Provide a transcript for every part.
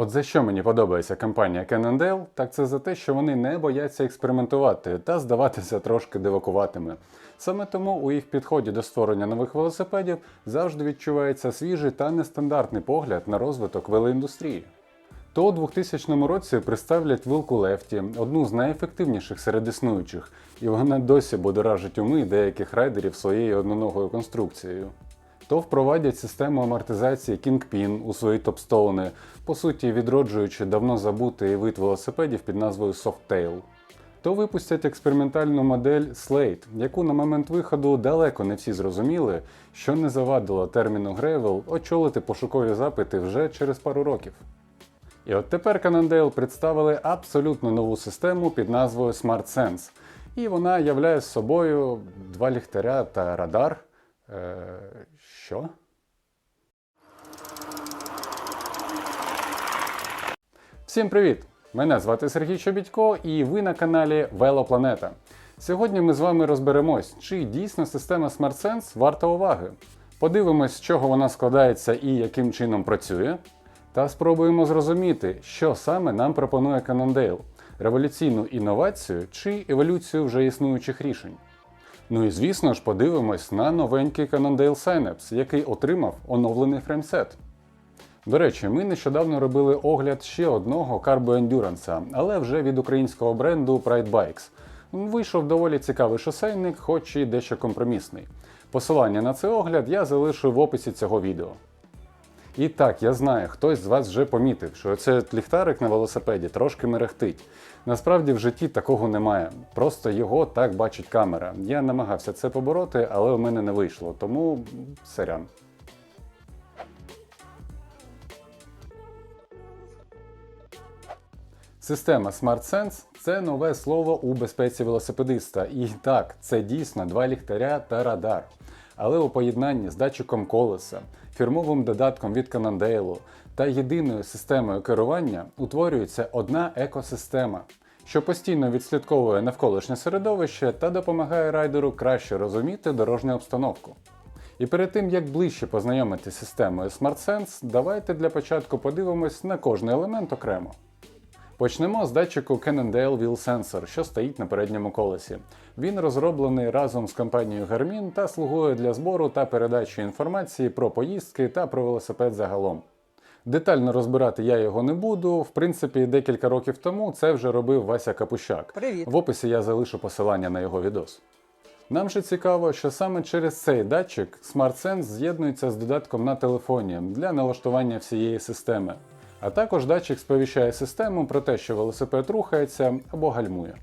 От за що мені подобається компанія Cannondale, так це за те, що вони не бояться експериментувати та здаватися трошки дивакуватими. Саме тому у їх підході до створення нових велосипедів завжди відчувається свіжий та нестандартний погляд на розвиток велоіндустрії. То у 2000 році представлять вилку Лефті, одну з найефективніших серед існуючих, і вона досі будоражить уми деяких райдерів своєю одноногою конструкцією. То впровадять систему амортизації Kingpin у свої топстоуни, по суті відроджуючи давно забутий вид велосипедів під назвою Softail. То випустять експериментальну модель Slate, яку на момент виходу далеко не всі зрозуміли, що не завадило терміну Gravel очолити пошукові запити вже через пару років. І от тепер Cannondale представили абсолютно нову систему під назвою Smart Sense. І вона являє собою два ліхтаря та радар. Е, що? Всім привіт! Мене звати Сергій Чобідько і ви на каналі Велопланета. Сьогодні ми з вами розберемось, чи дійсно система SmartSense варта уваги. Подивимось, з чого вона складається і яким чином працює. Та спробуємо зрозуміти, що саме нам пропонує Cannondale – революційну інновацію чи еволюцію вже існуючих рішень. Ну і звісно ж подивимось на новенький Cannondale Synapse, який отримав оновлений фреймсет. До речі, ми нещодавно робили огляд ще одного Carbo Endurance, але вже від українського бренду Pride Bikes. Вийшов доволі цікавий шосейник, хоч і дещо компромісний. Посилання на цей огляд я залишу в описі цього відео. І так, я знаю, хтось з вас вже помітив, що цей ліхтарик на велосипеді трошки мерехтить. Насправді в житті такого немає. Просто його так бачить камера. Я намагався це побороти, але у мене не вийшло, тому сорян. Система SmartSense – це нове слово у безпеці велосипедиста. І так, це дійсно два ліхтаря та радар. Але у поєднанні з датчиком колеса, фірмовим додатком від Cannondale та єдиною системою керування утворюється одна екосистема, що постійно відслідковує навколишнє середовище та допомагає райдеру краще розуміти дорожню обстановку. І перед тим як ближче познайомитися з системою SmartSense, давайте для початку подивимось на кожний елемент окремо. Почнемо з датчику Cannondale Wheel Sensor, що стоїть на передньому колесі. Він розроблений разом з компанією Garmin та слугує для збору та передачі інформації про поїздки та про велосипед загалом. Детально розбирати я його не буду. В принципі, декілька років тому це вже робив Вася Капущак. Привіт. В описі я залишу посилання на його відос. Нам же цікаво, що саме через цей датчик SmartSense з'єднується з додатком на телефоні для налаштування всієї системи. А також датчик сповіщає систему про те, що велосипед рухається або гальмує.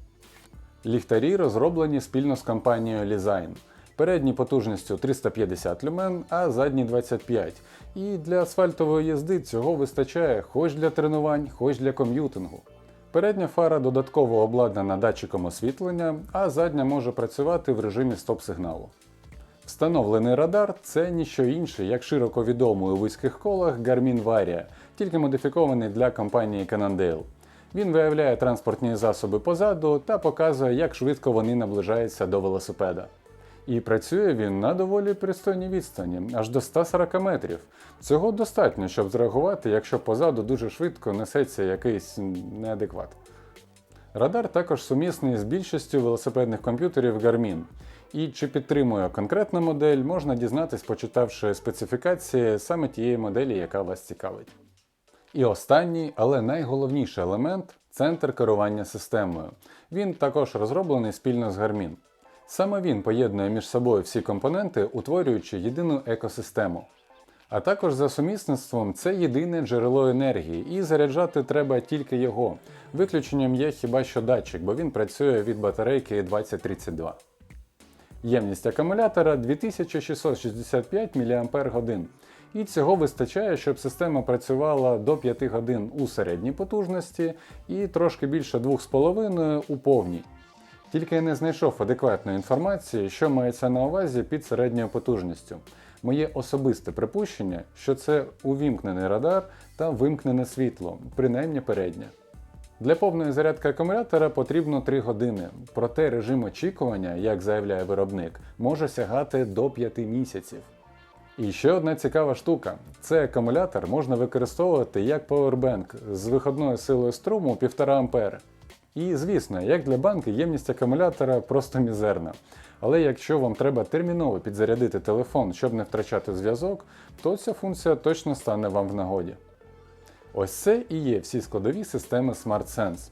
Ліхтарі розроблені спільно з компанією Lizine. Передні потужністю 350 люмен, а задні 25. І для асфальтової їзди цього вистачає хоч для тренувань, хоч для ком'ютингу. Передня фара додатково обладнана датчиком освітлення, а задня може працювати в режимі стоп-сигналу. Встановлений радар це ніщо інше, як широко відомий у вузьких колах Garmin Varia, тільки модифікований для компанії Cannondale. Він виявляє транспортні засоби позаду та показує, як швидко вони наближаються до велосипеда. І працює він на доволі пристойній відстані, аж до 140 метрів. Цього достатньо, щоб зреагувати, якщо позаду дуже швидко несеться якийсь неадекват. Радар також сумісний з більшістю велосипедних комп'ютерів Garmin. І чи підтримує конкретна модель, можна дізнатись, почитавши специфікації саме тієї моделі, яка вас цікавить. І останній, але найголовніший елемент центр керування системою. Він також розроблений спільно з Garmin. Саме він поєднує між собою всі компоненти, утворюючи єдину екосистему. А також за сумісництвом це єдине джерело енергії, і заряджати треба тільки його. Виключенням є хіба що датчик, бо він працює від батарейки 2032. Ємність акумулятора 2665 мАч. І цього вистачає, щоб система працювала до 5 годин у середній потужності і трошки більше 2,5 у повній. Тільки я не знайшов адекватної інформації, що мається на увазі під середньою потужністю. Моє особисте припущення, що це увімкнений радар та вимкнене світло, принаймні переднє. Для повної зарядки акумулятора потрібно 3 години, проте режим очікування, як заявляє виробник, може сягати до 5 місяців. І ще одна цікава штука: цей акумулятор можна використовувати як павербенк з виходною силою струму 1,5 А. І звісно, як для банки, ємність акумулятора просто мізерна. Але якщо вам треба терміново підзарядити телефон, щоб не втрачати зв'язок, то ця функція точно стане вам в нагоді. Ось це і є всі складові системи SmartSense.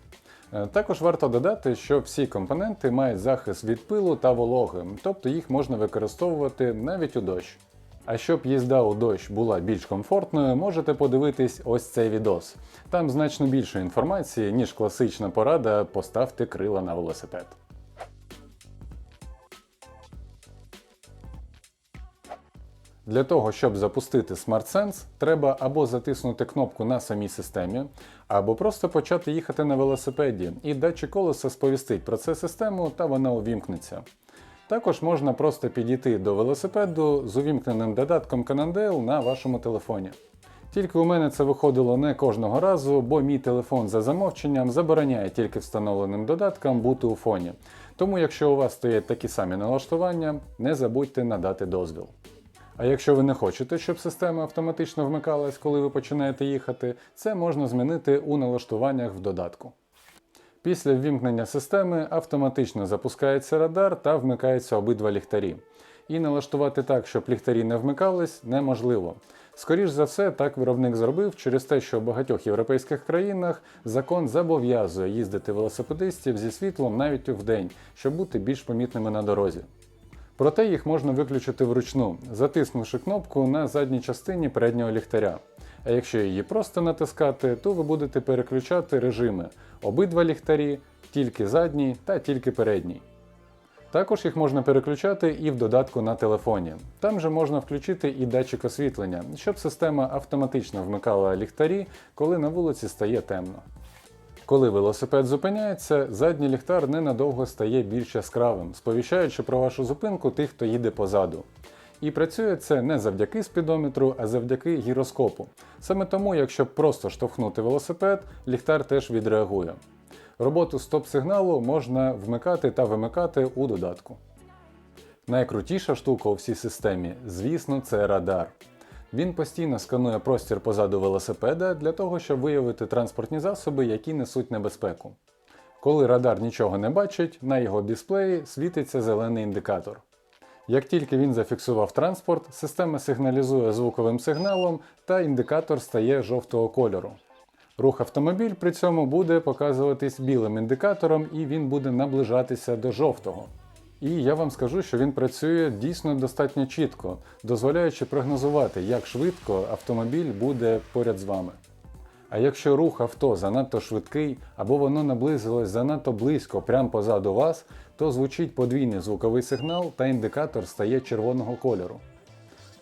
Е, Також варто додати, що всі компоненти мають захист від пилу та вологи, тобто їх можна використовувати навіть у дощ. А щоб їзда у дощ була більш комфортною, можете подивитись ось цей відос. Там значно більше інформації, ніж класична порада поставте крила на велосипед. Для того, щоб запустити SmartSense, треба або затиснути кнопку на самій системі, або просто почати їхати на велосипеді, і датчик колеса сповістить про це систему та вона увімкнеться. Також можна просто підійти до велосипеду з увімкненим додатком Cannondale на вашому телефоні. Тільки у мене це виходило не кожного разу, бо мій телефон за замовченням забороняє тільки встановленим додаткам бути у фоні. Тому, якщо у вас стоять такі самі налаштування, не забудьте надати дозвіл. А якщо ви не хочете, щоб система автоматично вмикалась, коли ви починаєте їхати, це можна змінити у налаштуваннях в додатку. Після ввімкнення системи автоматично запускається радар та вмикаються обидва ліхтарі. І налаштувати так, щоб ліхтарі не вмикались, неможливо. Скоріш за все, так виробник зробив через те, що в багатьох європейських країнах закон зобов'язує їздити велосипедистів зі світлом навіть вдень, щоб бути більш помітними на дорозі. Проте їх можна виключити вручну, затиснувши кнопку на задній частині переднього ліхтаря. А якщо її просто натискати, то ви будете переключати режими обидва ліхтарі, тільки задній та тільки передній. Також їх можна переключати і в додатку на телефоні. Там же можна включити і датчик освітлення, щоб система автоматично вмикала ліхтарі, коли на вулиці стає темно. Коли велосипед зупиняється, задній ліхтар ненадовго стає більш яскравим, сповіщаючи про вашу зупинку тих, хто їде позаду. І працює це не завдяки спідометру, а завдяки гіроскопу. Саме тому, якщо просто штовхнути велосипед, ліхтар теж відреагує. Роботу стоп-сигналу можна вмикати та вимикати у додатку. Найкрутіша штука у всій системі, звісно, це радар. Він постійно сканує простір позаду велосипеда для того, щоб виявити транспортні засоби, які несуть небезпеку. Коли радар нічого не бачить, на його дисплеї світиться зелений індикатор. Як тільки він зафіксував транспорт, система сигналізує звуковим сигналом та індикатор стає жовтого кольору. Рух автомобіль при цьому буде показуватись білим індикатором і він буде наближатися до жовтого. І я вам скажу, що він працює дійсно достатньо чітко, дозволяючи прогнозувати, як швидко автомобіль буде поряд з вами. А якщо рух авто занадто швидкий або воно наблизилось занадто близько прямо позаду вас, то звучить подвійний звуковий сигнал та індикатор стає червоного кольору.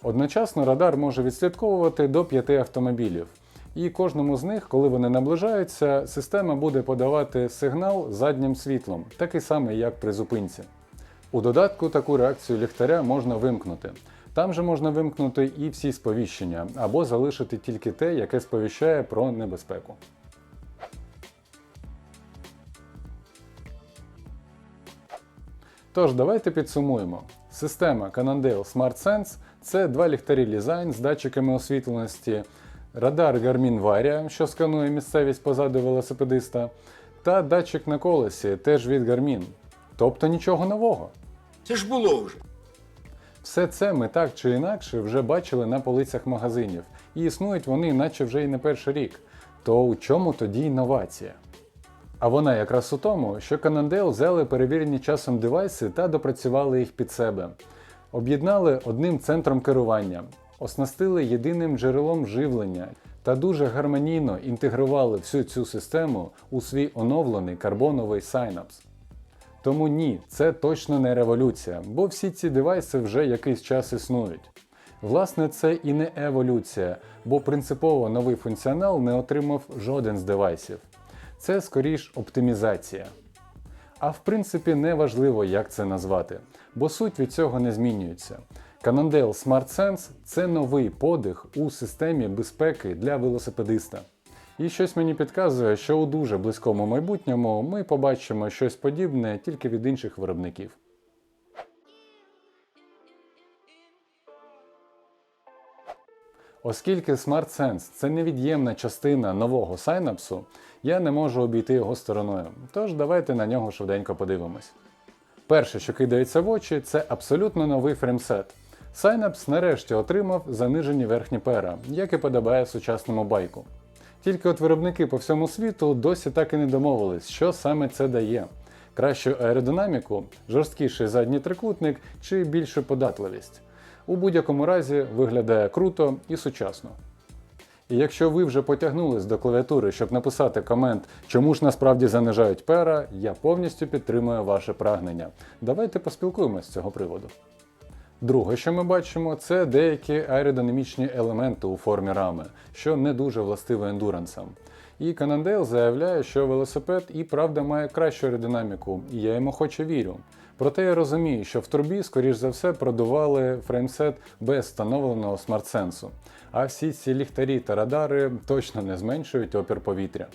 Одночасно радар може відслідковувати до 5 автомобілів, і кожному з них, коли вони наближаються, система буде подавати сигнал заднім світлом, такий самий, як при зупинці. У додатку таку реакцію ліхтаря можна вимкнути. Там же можна вимкнути і всі сповіщення, або залишити тільки те, яке сповіщає про небезпеку. Тож, давайте підсумуємо. Система Cannondale SmartSense це два ліхтарі Lizine з датчиками освітленості, радар Garmin Varia, що сканує місцевість позаду велосипедиста, та датчик на колесі теж від Garmin. Тобто нічого нового. Це ж було вже. Все це ми так чи інакше вже бачили на полицях магазинів, і існують вони, наче вже й не перший рік. То у чому тоді інновація? А вона якраз у тому, що Cannondale взяли перевірені часом девайси та допрацювали їх під себе, об'єднали одним центром керування, оснастили єдиним джерелом живлення та дуже гармонійно інтегрували всю цю систему у свій оновлений карбоновий Synapse. Тому ні, це точно не революція, бо всі ці девайси вже якийсь час існують. Власне, це і не еволюція, бо принципово новий функціонал не отримав жоден з девайсів. Це скоріш оптимізація. А в принципі не важливо, як це назвати, бо суть від цього не змінюється. Cannondale SmartSense – це новий подих у системі безпеки для велосипедиста. І щось мені підказує, що у дуже близькому майбутньому ми побачимо щось подібне тільки від інших виробників. Оскільки SmartSense це невід'ємна частина нового сайнапсу, я не можу обійти його стороною. Тож давайте на нього швиденько подивимось. Перше, що кидається в очі, це абсолютно новий фреймсет. Synapse нарешті отримав занижені верхні пера, як і подобає сучасному байку. Тільки от виробники по всьому світу досі так і не домовились, що саме це дає. Кращу аеродинаміку, жорсткіший задній трикутник чи більшу податливість. У будь-якому разі виглядає круто і сучасно. І якщо ви вже потягнулись до клавіатури, щоб написати комент, чому ж насправді занижають пера, я повністю підтримую ваше прагнення. Давайте поспілкуємось з цього приводу. Друге, що ми бачимо, це деякі аеродинамічні елементи у формі рами, що не дуже властиво ендурансам. І Cannondale заявляє, що велосипед і правда має кращу аеродинаміку, і я йому хоч і вірю. Проте я розумію, що в турбі, скоріш за все, продували фреймсет без встановленого смарт-сенсу, а всі ці ліхтарі та радари точно не зменшують опір повітря.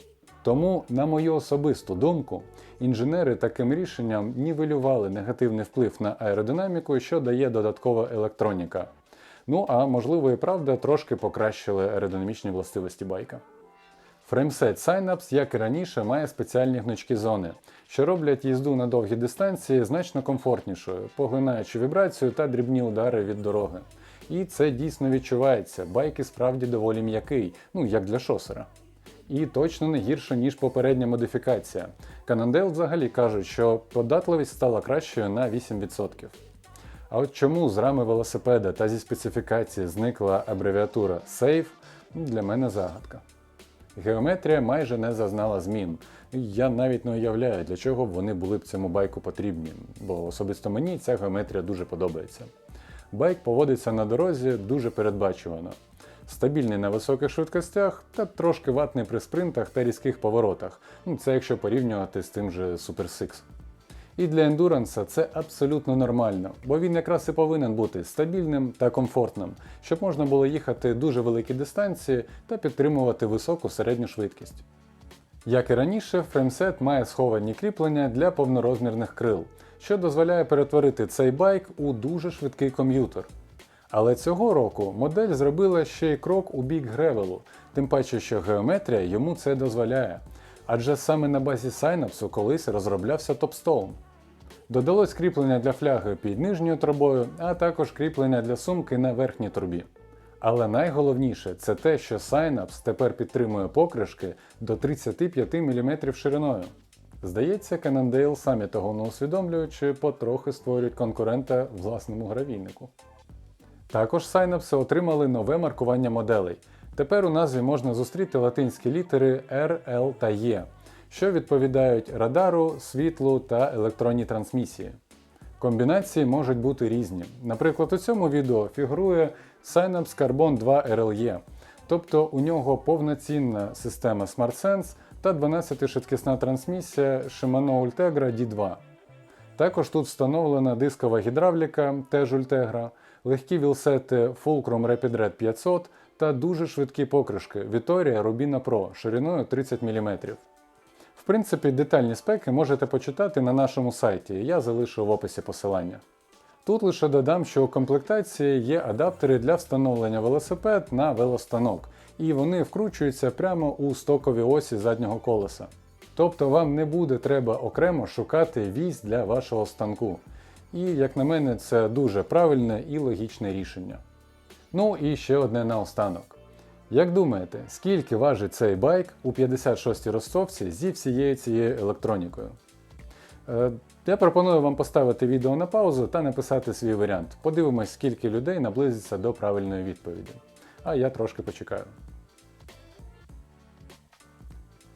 Тому, на мою особисту думку, інженери таким рішенням нівелювали негативний вплив на аеродинаміку, що дає додаткова електроніка. Ну а можливо і правда трошки покращили аеродинамічні властивості байка. Фреймсет Synapse, як і раніше, має спеціальні гнучкі зони, що роблять їзду на довгі дистанції значно комфортнішою, поглинаючи вібрацію та дрібні удари від дороги. І це дійсно відчувається. Байк і справді доволі м'який, ну як для шосера. І точно не гірше, ніж попередня модифікація. Cannondale взагалі кажуть, що податливість стала кращою на 8%. А от чому з рами велосипеда та зі специфікації зникла абревіатура SAFE, для мене загадка. Геометрія майже не зазнала змін. Я навіть не уявляю, для чого вони були б цьому байку потрібні, бо особисто мені ця геометрія дуже подобається. Байк поводиться на дорозі дуже передбачувано. Стабільний на високих швидкостях та трошки ватний при спринтах та різких поворотах. Ну, це якщо порівнювати з тим же Super Six. І для ендуранса це абсолютно нормально, бо він якраз і повинен бути стабільним та комфортним, щоб можна було їхати дуже великі дистанції та підтримувати високу середню швидкість. Як і раніше, фреймсет має сховані кріплення для повнорозмірних крил, що дозволяє перетворити цей байк у дуже швидкий ком'ютер. Але цього року модель зробила ще й крок у бік гревелу, тим паче, що геометрія йому це дозволяє. Адже саме на базі Synapse колись розроблявся Topstone. Додалось кріплення для фляги під нижньою трубою, а також кріплення для сумки на верхній трубі. Але найголовніше це те, що Synapse тепер підтримує покришки до 35 мм шириною. Здається, Cannondale самі того не усвідомлюючи, потрохи створюють конкурента власному гравійнику. Також Synapse отримали нове маркування моделей. Тепер у назві можна зустріти латинські літери R, L та E, що відповідають радару, світлу та електронній трансмісії. Комбінації можуть бути різні. Наприклад, у цьому відео фігурує Synapse Carbon 2 RLE, тобто у нього повноцінна система SmartSense та 12-швидкісна трансмісія Shimano Ultegra D2. Також тут встановлена дискова гідравліка, теж Ultegra, легкі вілсети Fulcrum Rapid Red 500 та дуже швидкі покришки Vittoria Rubina Pro шириною 30 мм. Принципі, детальні спеки можете почитати на нашому сайті, я залишу в описі посилання. Тут лише додам, що у комплектації є адаптери для встановлення велосипед на велостанок, і вони вкручуються прямо у стокові осі заднього колеса. Тобто вам не буде треба окремо шукати вісь для вашого станку. І, як на мене, це дуже правильне і логічне рішення. Ну і ще одне наостанок. Як думаєте, скільки важить цей байк у 56-й розцовці зі всією цією електронікою? Е, я пропоную вам поставити відео на паузу та написати свій варіант. Подивимось, скільки людей наблизиться до правильної відповіді. А я трошки почекаю.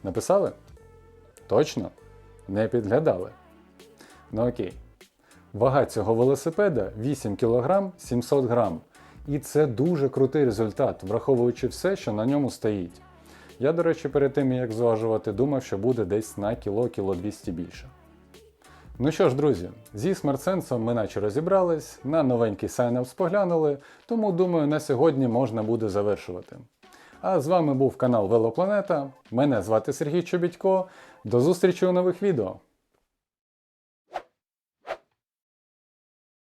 Написали? Точно? Не підглядали? Ну окей. Вага цього велосипеда 8 кг 700 г. І це дуже крутий результат, враховуючи все, що на ньому стоїть. Я, до речі, перед тим як зважувати, думав, що буде десь на кіло кіло 200 більше. Ну що ж, друзі, зі смартсенсом ми наче розібрались, на новенький Synapse поглянули, тому думаю, на сьогодні можна буде завершувати. А з вами був канал Велопланета. Мене звати Сергій Чобідько. До зустрічі у нових відео!